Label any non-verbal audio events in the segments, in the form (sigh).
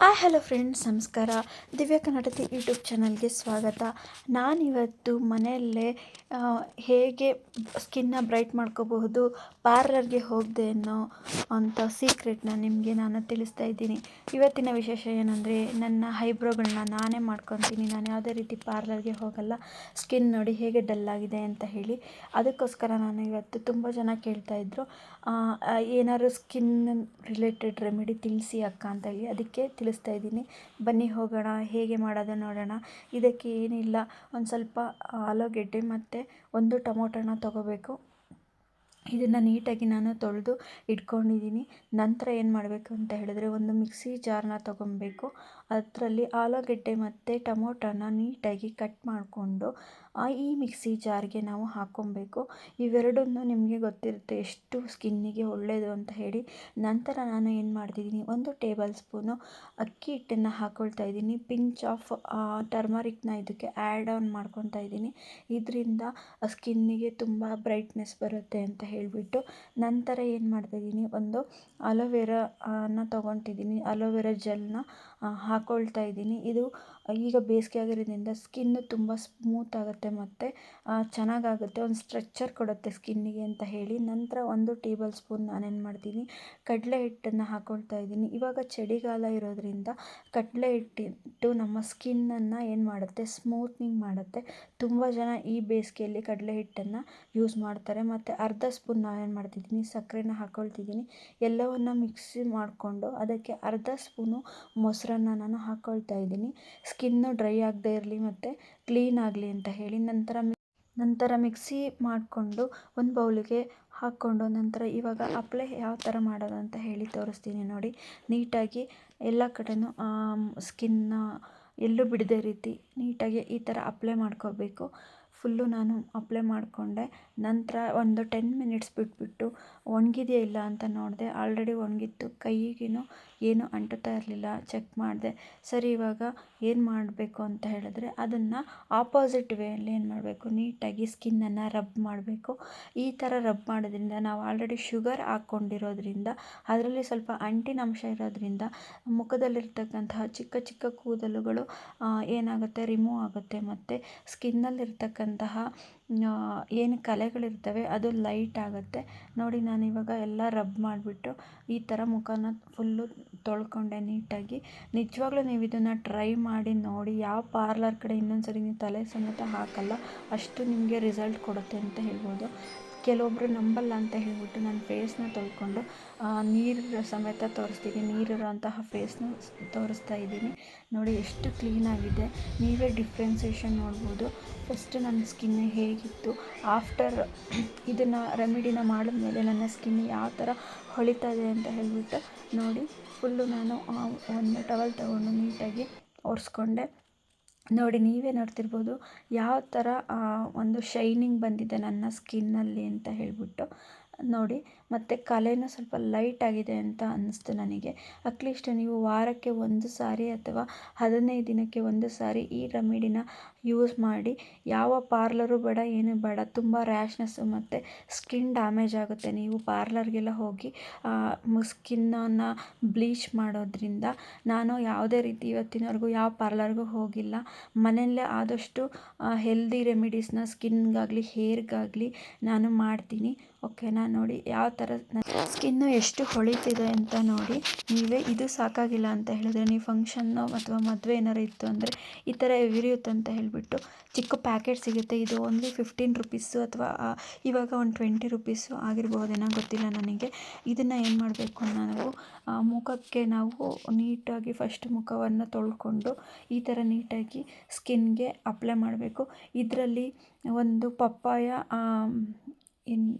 ಆ, hello friends, ನಮಸ್ಕಾರ. ದಿವ್ಯ ಕನ್ನಡತಿ ಯೂಟ್ಯೂಬ್ ಚಾನಲ್ಗೆ ಸ್ವಾಗತ. ನಾನಿವತ್ತು ಮನೆಯಲ್ಲೇ ಹೇಗೆ ಸ್ಕಿನ್ನ ಬ್ರೈಟ್ ಮಾಡ್ಕೋಬಹುದು, ಪಾರ್ಲರ್ಗೆ ಹೋಗದೆ ಅನ್ನೋ ಅಂತ ಸೀಕ್ರೆಟ್ನ ನಿಮಗೆ ನಾನು ತಿಳಿಸ್ತಾ ಇದ್ದೀನಿ. ಇವತ್ತಿನ ವಿಶೇಷ ಏನಂದರೆ, ನನ್ನ ಹೈಬ್ರೋಗಳನ್ನ ನಾನೇ ಮಾಡ್ಕೊತೀನಿ. ನಾನು ಯಾವುದೇ ರೀತಿ ಪಾರ್ಲರ್ಗೆ ಹೋಗಲ್ಲ. ಸ್ಕಿನ್ ನೋಡಿ ಹೇಗೆ ಡಲ್ ಆಗಿದೆ ಅಂತ ಹೇಳಿ. ಅದಕ್ಕೋಸ್ಕರ ನಾನು ಇವತ್ತು ತುಂಬ ಜನ ಕೇಳ್ತಾಯಿದ್ರು ಏನಾದ್ರು ಸ್ಕಿನ್ ರಿಲೇಟೆಡ್ ರೆಮಿಡಿ ತಿಳಿಸಿ ಅಕ್ಕ ಅಂತ ಹೇಳಿ. ಅದಕ್ಕೆ ತಿಳಿಸ್ತಾ ಇದ್ದೀನಿ. ಬನ್ನಿ ಹೋಗೋಣ, ಹೇಗೆ ಮಾಡೋದು ನೋಡೋಣ. ಇದಕ್ಕೆ ಏನಿಲ್ಲ, ಒಂದು ಸ್ವಲ್ಪ ಆಲೂಗೆಡ್ಡೆ ಮತ್ತು ಒಂದು ಟೊಮೊಟೊನ ತೊಗೋಬೇಕು. ಇದನ್ನು ನೀಟಾಗಿ ನಾನು ತೊಳೆದು ಇಟ್ಕೊಂಡಿದ್ದೀನಿ. ನಂತರ ಏನು ಮಾಡಬೇಕು ಅಂತ ಹೇಳಿದ್ರೆ ಒಂದು ಮಿಕ್ಸಿ ಜಾರನ್ನ ತೊಗೊಬೇಕು. ಅದರಲ್ಲಿ ಆಲೂಗೆಡ್ಡೆ ಮತ್ತು ಟೊಮೊಟೊನ ನೀಟಾಗಿ ಕಟ್ ಮಾಡಿಕೊಂಡು ಈ ಮಿಕ್ಸಿ ಜಾರ್ಗೆ ನಾವು ಹಾಕ್ಕೊಬೇಕು ಇವೆರಡನ್ನು ನಿಮಗೆ ಗೊತ್ತಿರುತ್ತೆ ಎಷ್ಟು ಸ್ಕಿನ್ನಿಗೆ ಒಳ್ಳೆಯದು ಅಂತ ಹೇಳಿ. ನಂತರ ನಾನು ಏನು ಮಾಡ್ತಿದ್ದೀನಿ, ಒಂದು ಟೇಬಲ್ ಸ್ಪೂನು ಅಕ್ಕಿ ಹಿಟ್ಟನ್ನು ಹಾಕ್ಕೊಳ್ತಾ ಇದ್ದೀನಿ. ಪಿಂಚ್ ಆಫ್ ಟರ್ಮರಿಕ್ನ ಇದಕ್ಕೆ ಆ್ಯಡ್ ಆನ್ ಮಾಡ್ಕೊತಾ ಇದ್ದೀನಿ. ಇದರಿಂದ ಸ್ಕಿನ್ನಿಗೆ ತುಂಬ ಬ್ರೈಟ್ನೆಸ್ ಬರುತ್ತೆ ಅಂತ ಹೇಳಿಬಿಟ್ಟು ನಂತರ ಏನು ಮಾಡ್ತಾಯಿದ್ದೀನಿ ಒಂದು ಅಲೋವೆರಾನ ತೊಗೊತಿದ್ದೀನಿ ಅಲೋವೆರಾ ಜೆಲ್ನ ಹಾಕ್ಕೊಳ್ತಾ ಇದ್ದೀನಿ. ಇದು ಈಗ ಬೇಸಿಗೆ ಆಗಿರೋದ್ರಿಂದ ಸ್ಕಿನ್ನು ತುಂಬ ಸ್ಮೂತ್ ಆಗುತ್ತೆ. ಮತ್ತು ಚೆನ್ನಾಗಾಗುತ್ತೆ. ಒಂದು ಸ್ಟ್ರೆಚ್ಚರ್ ಕೊಡುತ್ತೆ ಸ್ಕಿನ್ನಿಗೆ ಅಂತ ಹೇಳಿ. ನಂತರ ಒಂದು ಟೇಬಲ್ ಸ್ಪೂನ್ ನಾನೇನು ಮಾಡ್ತೀನಿ? ಕಡಲೆ ಹಿಟ್ಟನ್ನು ಹಾಕ್ಕೊಳ್ತಾ ಇದ್ದೀನಿ. ಇವಾಗ ಚಳಿಗಾಲ ಇರೋದರಿಂದ ಕಡಲೆ ಹಿಟ್ಟಿಟ್ಟು ನಮ್ಮ ಸ್ಕಿನ್ನನ್ನು ಏನು ಮಾಡುತ್ತೆ? ಸ್ಮೂತ್ನಿಂಗ್ ಮಾಡುತ್ತೆ. ತುಂಬ ಜನ ಈ ಬೇಸಿಗೆಯಲ್ಲಿ ಕಡಲೆ ಹಿಟ್ಟನ್ನು ಯೂಸ್ ಮಾಡ್ತಾರೆ. ಮತ್ತು ಅರ್ಧ ಸ್ಪೂನ್ ನಾನೇನು ಮಾಡ್ತಿದ್ದೀನಿ? ಸಕ್ಕರೆನ ಹಾಕ್ಕೊಳ್ತಿದ್ದೀನಿ ಎಲ್ಲವನ್ನು ಮಿಕ್ಸಿ ಮಾಡಿಕೊಂಡು ಅದಕ್ಕೆ ಅರ್ಧ ಸ್ಪೂನು ಮೊಸರನ್ನ ನಾನು ಹಾಕ್ಕೊಳ್ತಾ ಇದ್ದೀನಿ. ಸ್ಕಿನ್ನು ಡ್ರೈ ಆಗದೇ ಇರಲಿ ಮತ್ತು ಕ್ಲೀನ್ ಆಗಲಿ ಅಂತ ಹೇಳಿ. ನಂತರ ನಂತರ ಮಿಕ್ಸಿ ಮಾಡಿಕೊಂಡು ಒಂದು ಬೌಲಿಗೆ ಹಾಕ್ಕೊಂಡು ನಂತರ ಇವಾಗ ಅಪ್ಲೈ ಯಾವ ಥರ ಮಾಡೋದು ಅಂತ ಹೇಳಿ ತೋರಿಸ್ತೀನಿ ನೋಡಿ. ನೀಟಾಗಿ ಎಲ್ಲ ಕಡೆಯೂ ಸ್ಕಿನ್ನ ಎಲ್ಲೂ ಬಿಡದೇ ರೀತಿ ನೀಟಾಗಿ ಈ ಥರ ಅಪ್ಲೈ ಮಾಡ್ಕೋಬೇಕು ಫುಲ್ಲು ನಾನು ಅಪ್ಲೈ ಮಾಡಿಕೊಂಡೆ. ನಂತರ ಒಂದು ಟೆನ್ ಮಿನಿಟ್ಸ್ ಬಿಟ್ಬಿಟ್ಟು ಒಣಗಿದೆಯಾ ಇಲ್ಲ ಅಂತ ನೋಡಿದೆ. ಆಲ್ರೆಡಿ ಒಣಗಿತ್ತು. ಕೈಗೇನು ಏನು ಅಂಟುತ್ತಾ ಇರಲಿಲ್ಲ. ಚೆಕ್ ಮಾಡಿದೆ. ಸರಿ, ಇವಾಗ ಏನು ಮಾಡಬೇಕು ಅಂತ ಹೇಳಿದ್ರೆ ಅದನ್ನು ಆಪೋಸಿಟ್ ವೇಯಲ್ಲಿ ಏನು ಮಾಡಬೇಕು? ನೀಟಾಗಿ ಸ್ಕಿನ್ನನ್ನು ರಬ್ ಮಾಡಬೇಕು. ಈ ಥರ ರಬ್ ಮಾಡೋದ್ರಿಂದ ನಾವು ಆಲ್ರೆಡಿ ಶುಗರ್ ಹಾಕ್ಕೊಂಡಿರೋದ್ರಿಂದ, ಅದರಲ್ಲಿ ಸ್ವಲ್ಪ ಅಂಟಿನ ಅಂಶ ಇರೋದ್ರಿಂದ ಮುಖದಲ್ಲಿರ್ತಕ್ಕಂತಹ ಚಿಕ್ಕ ಚಿಕ್ಕ ಕೂದಲುಗಳು ಏನಾಗುತ್ತೆ? ರಿಮೂವ್ ಆಗುತ್ತೆ ಮತ್ತು ಸ್ಕಿನ್ನಲ್ಲಿರ್ತಕ್ಕಂತಹ ಏನು ಕಲೆಗಳಿರ್ತವೆ ಅದು ಲೈಟ್ ಆಗುತ್ತೆ. ನೋಡಿ ನಾನು ಇವಾಗ ಎಲ್ಲ ರಬ್ ಮಾಡಿಬಿಟ್ಟು ಈ ಥರ ಮುಖನ ಫುಲ್ಲು ತೊಳ್ಕೊಂಡೆ ನೀಟಾಗಿ. ನಿಜವಾಗ್ಲೂ ನೀವು ಇದನ್ನು ಟ್ರೈ ಮಾಡಿ ನೋಡಿ. ಯಾವ ಪಾರ್ಲರ್ ಕಡೆ ಇನ್ನೊಂದು ಸರಿ ನೀವು ತಲೆ ಸಮೇತ ಹಾಕಲ್ಲ, ಅಷ್ಟು ನಿಮಗೆ ರಿಸಲ್ಟ್ ಕೊಡುತ್ತೆ ಅಂತ ಹೇಳ್ಬೋದು. ಕೆಲವೊಬ್ಬರು ನಂಬಲ್ಲ ಅಂತ ಹೇಳ್ಬಿಟ್ಟು ನಾನು ಫೇಸ್ನ ತೊಳ್ಕೊಂಡು ನೀರು ಸಮೇತ ತೋರಿಸ್ತೀನಿ ನೀರಿರೋಂತಹ ಫೇಸ್ನ ತೋರಿಸ್ತಾ ಇದ್ದೀನಿ. ನೋಡಿ, ಎಷ್ಟು ಕ್ಲೀನಾಗಿದೆ ನೀವೇ ಡಿಫ್ರೆನ್ಸೇಷನ್ ನೋಡ್ಬೋದು. ಫಸ್ಟ್ ನನ್ನ ಸ್ಕಿನ್ ಹೇಗಿತ್ತು. ಆಫ್ಟರ್ ಇದನ್ನು ರೆಮಿಡಿನ ಮಾಡಿದ್ಮೇಲೆ ನನ್ನ ಸ್ಕಿನ್ ಯಾವ ಥರ ಹೊಳಿತಾ ಇದೆ ಅಂತ ಹೇಳಿಬಿಟ್ಟು ನೋಡಿ. ಫುಲ್ಲು ನಾನು ಒಂದು ಟವಲ್ ತಗೊಂಡು ನೀಟಾಗಿ ಒರೆಸ್ಕೊಂಡೆ. ನೋಡಿ ನೀವೇ ನೋಡ್ತಿರ್ಬೋದು. ಯಾವ ಥರ ಒಂದು ಶೈನಿಂಗ್ ಬಂದಿದೆ ನನ್ನ ಸ್ಕಿನ್ನಲ್ಲಿ ಅಂತ ಹೇಳಿಬಿಟ್ಟು. ನೋಡಿ, ಮತ್ತು ಕಲೆಯೂ ಸ್ವಲ್ಪ ಲೈಟ್ ಆಗಿದೆ ಅಂತ ಅನ್ನಿಸ್ತು ನನಗೆ. ಅಟ್ಲೀಸ್ಟ್ ನೀವು ವಾರಕ್ಕೆ ಒಂದು ಸಾರಿ ಅಥವಾ ಹದಿನೈದು ದಿನಕ್ಕೆ ಒಂದು ಸಾರಿ ಈ ರೆಮಿಡಿನ ಯೂಸ್ ಮಾಡಿ. ಯಾವ ಪಾರ್ಲರು ಬೇಡ, ಏನೂ ಬೇಡ, ತುಂಬ ರ್ಯಾಶ್ನೆಸ್ಸು ಮತ್ತು ಸ್ಕಿನ್ ಡ್ಯಾಮೇಜ್ ಆಗುತ್ತೆ. ನೀವು ಪಾರ್ಲರ್ಗೆಲ್ಲ ಹೋಗಿ ಸ್ಕಿನ್ನನ್ನು ಬ್ಲೀಚ್ ಮಾಡೋದ್ರಿಂದ ನಾನು ಯಾವುದೇ ರೀತಿ ಇವತ್ತಿನವರೆಗೂ ಯಾವ ಪಾರ್ಲರ್ಗೂ ಹೋಗಿಲ್ಲ. ಮನೆಯಲ್ಲೇ ಆದಷ್ಟು ಹೆಲ್ದಿ ರೆಮಿಡೀಸ್ನ ಸ್ಕಿನ್ಗಾಗಲಿ ಹೇರ್ಗಾಗಲಿ ನಾನು ಮಾಡ್ತೀನಿ. ಓಕೆನಾ ನೋಡಿ ಯಾವ ಥರ ಸ್ಕಿನ್ನು ಎಷ್ಟು ಹೊಳಿತಿದೆ ಅಂತ ನೋಡಿ. ನೀವೇ ಇದು ಸಾಕಾಗಿಲ್ಲ ಅಂತ ಹೇಳಿದ್ರೆ, ನೀವು ಫಂಕ್ಷನ್ನು ಅಥವಾ ಮದುವೆ ಏನಾರು ಇತ್ತು ಅಂದರೆ ಈ ಥರ ಎವಿರಿಯುತ್ತೆ ಅಂತ ಹೇಳಿಬಿಟ್ಟು ಚಿಕ್ಕ ಪ್ಯಾಕೆಟ್ ಸಿಗುತ್ತೆ. ಇದು ಓನ್ಲಿ ಫಿಫ್ಟೀನ್ ರುಪೀಸು ಅಥವಾ ಇವಾಗ ಒಂದು ಟ್ವೆಂಟಿ ರುಪೀಸು ಆಗಿರ್ಬೋದೇನೋ ಗೊತ್ತಿಲ್ಲ ನನಗೆ. ಇದನ್ನು ಏನು ಮಾಡಬೇಕು ನಾವು ಮುಖಕ್ಕೆ ನಾವು ನೀಟಾಗಿ ಫಸ್ಟ್ ಮುಖವನ್ನು ತೊಳ್ಕೊಂಡು ಈ ಥರ ನೀಟಾಗಿ ಸ್ಕಿನ್ಗೆ ಅಪ್ಲೈ ಮಾಡಬೇಕು. ಇದರಲ್ಲಿ ಒಂದು ಪಪ್ಪಾಯ ಇನ್ನು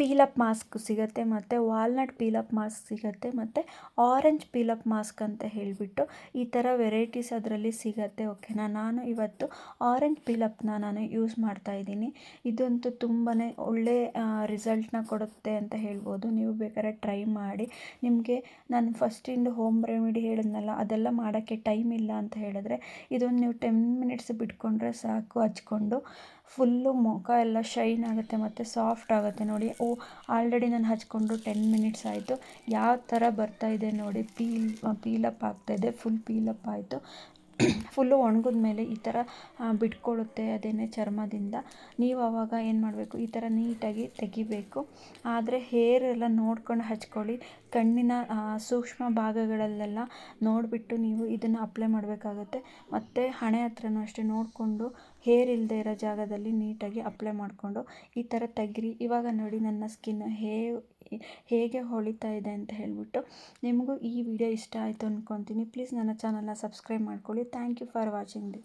ಪೀಲಪ್ ಮಾಸ್ಕ್ ಸಿಗುತ್ತೆ ಮತ್ತು ವಾಲ್ನಟ್ ಪೀಲಪ್ ಮಾಸ್ಕ್ ಸಿಗುತ್ತೆ ಮತ್ತು ಆರೆಂಜ್ ಪೀಲಪ್ ಮಾಸ್ಕ್ ಅಂತ ಹೇಳಿಬಿಟ್ಟು ಈ ಥರ ವೆರೈಟೀಸ್ ಅದರಲ್ಲಿ ಸಿಗುತ್ತೆ, ಓಕೆನಾ? ನಾನು ಇವತ್ತು ಆರೆಂಜ್ ಪೀಲಪ್ನ ನಾನು ಯೂಸ್ ಮಾಡ್ತಾ ಇದ್ದೀನಿ. ಇದಂತೂ ತುಂಬಾ ಒಳ್ಳೆ ರಿಸಲ್ಟ್ನ ಕೊಡುತ್ತೆ ಅಂತ ಹೇಳ್ಬೋದು. ನೀವು ಬೇಕಾದ್ರೆ ಟ್ರೈ ಮಾಡಿ. ನಿಮಗೆ ನಾನು ಫಸ್ಟಿಂದು ಹೋಮ್ ರೆಮಿಡಿ ಹೇಳಿದ್ನಲ್ಲ, ಅದೆಲ್ಲ ಮಾಡೋಕ್ಕೆ ಟೈಮ್ ಇಲ್ಲ ಅಂತ ಹೇಳಿದ್ರೆ ಇದೊಂದು ನೀವು ಟೆನ್ ಮಿನಿಟ್ಸ್ ಬಿಟ್ಕೊಂಡ್ರೆ ಸಾಕು, ಹಚ್ಕೊಂಡು. ಫುಲ್ಲು ಮುಖ ಎಲ್ಲ ಶೈನ್ ಆಗುತ್ತೆ ಮತ್ತು ಸಾಫ್ಟ್ ಆಗುತ್ತೆ ನೋಡಿ. ಓ, ಆಲ್ರೆಡಿ ನಾನು ಹಚ್ಕೊಂಡು ಟೆನ್ ಮಿನಿಟ್ಸ್ ಆಯಿತು. ಯಾವ ಥರ ಬರ್ತಾ ಇದೆ ನೋಡಿ, ಪೀಲ್ ಪೀಲಪ್ ಆಗ್ತಾಯಿದೆ ಫುಲ್ ಪೀಲಪ್ ಆಯಿತು. (clears throat) ಫುಲ್ಲು ಒಣಗಿದ ಮೇಲೆ ಈ ಥರ ಬಿಟ್ಕೊಳ್ಳುತ್ತೆ ಅದೇನೇ ಚರ್ಮದಿಂದ. ನೀವು ಆವಾಗ ಏನು ಮಾಡಬೇಕು, ಈ ಥರ ನೀಟಾಗಿ ತೆಗಿಬೇಕು. ಆದರೆ ಹೇರ್ ಎಲ್ಲ ನೋಡ್ಕೊಂಡು ಹಚ್ಕೊಳ್ಳಿ. ಕಣ್ಣಿನ ಸೂಕ್ಷ್ಮ ಭಾಗಗಳಲ್ಲೆಲ್ಲ ನೋಡಿಬಿಟ್ಟು ನೀವು ಇದನ್ನು ಅಪ್ಲೈ ಮಾಡಬೇಕಾಗುತ್ತೆ. ಮತ್ತು ಹಣೆ ಹತ್ರನೂ ಅಷ್ಟೇ ನೋಡಿಕೊಂಡು ಹೇರ್ ಇಲ್ಲದೆ ಇರೋ ಜಾಗದಲ್ಲಿ ನೀಟಾಗಿ ಅಪ್ಲೈ ಮಾಡಿಕೊಂಡು ಈ ಥರ ತೆಗ್ರಿ. ಇವಾಗ ನೋಡಿ ನನ್ನ ಸ್ಕಿನ್ ಹೇ, ಹೇಗೆ ಹೊಳಿತಾ ಇದೆ ಅಂತ ಹೇಳಿಬಿಟ್ಟು ನಿಮಗೂ ಈ ವಿಡಿಯೋ ಇಷ್ಟ ಆಯಿತು ಅಂದ್ಕೊತೀನಿ ಪ್ಲೀಸ್ ನನ್ನ ಚಾನಲ್ನ ಸಬ್ಸ್ಕ್ರೈಬ್ ಮಾಡ್ಕೊಳ್ಳಿ. Thank you for watching the